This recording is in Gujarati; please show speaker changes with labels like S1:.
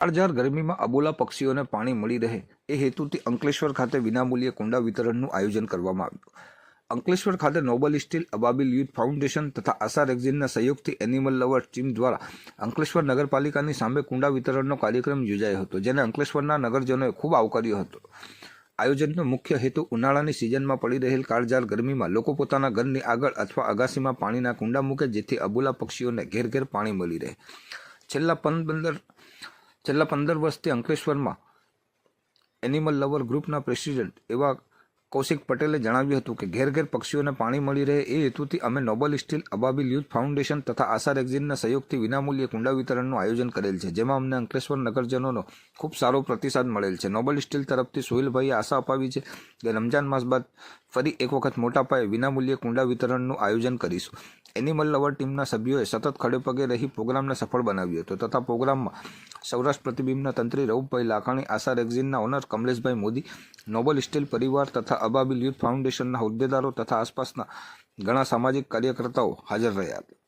S1: કાળઝાળ ગરમીમાં અબોલા પક્ષીઓને પાણી મળી રહે એ હેતુથી અંકલેશ્વર ખાતે વિનામૂલ્યે કુંડા વિતરણનું આયોજન કરવામાં આવ્યું. અંકલેશ્વર ખાતે Noble Steel Ababil Youth Foundation તથા આશા રેક્ઝિનના સહયોગથી એનિમલ લવર ટીમ દ્વારા અંકલેશ્વર નગરપાલિકાની સામે કુંડા વિતરણનો કાર્યક્રમ યોજાયો હતો, જેને અંકલેશ્વરના નગરજનોએ ખૂબ આવકાર્યો હતો. આયોજનનો મુખ્ય હેતુ ઉનાળાની સિઝનમાં પડી રહેલ કાળઝાળ ગરમીમાં લોકો પોતાના ઘરની આગળ અથવા અગાસીમાં પાણીના કુંડા મૂકે, જેથી અબોલા પક્ષીઓને ઘેર ઘેર પાણી મળી રહે. છેલ્લા પંદર છેલ્લા પંદર વર્ષથી અંકલેશ્વરમાં એનિમલ લવર ગ્રુપના પ્રેસિડેન્ટ એવા કૌશિક પટેલે જણાવ્યું હતું કે ઘેર ઘેર પક્ષીઓને પાણી મળી રહે એ હેતુથી અમે Noble Steel Ababil Youth Foundation તથા આશા એક્ઝિનના સહયોગથી વિનામૂલ્યે કુંડા વિતરણનું આયોજન કરેલ છે, જેમાં અમને અંકલેશ્વર નગરજનોનો ખૂબ સારો પ્રતિસાદ મળેલ છે. નોબલ સ્ટીલ તરફથી સોહિલભાઈએ આશા અપાવી છે રમજાન માસ બાદ ફરી એક વખત મોટા પાયે વિનામૂલ્યે કુંડા વિતરણનું આયોજન કરીશું. એનિમલ લવર ટીમના સભ્યોએ સતત ખડે પગે રહી પ્રોગ્રામને સફળ બનાવ્યો હતો. તથા પ્રોગ્રામમાં સૌરાષ્ટ્ર પ્રતિબિંબના તંત્રી Ravubhai Lakhani, Asha રેગઝીનના owner Kamleshbhai Modi, Nobel steel પરિવાર તથા અબાબિલ યુથ ફાઉન્ડેશનના હોદ્દેદારો તથા આસપાસના ઘણા સામાજિક કાર્યકર્તાઓ હાજર રહ્યા હતા.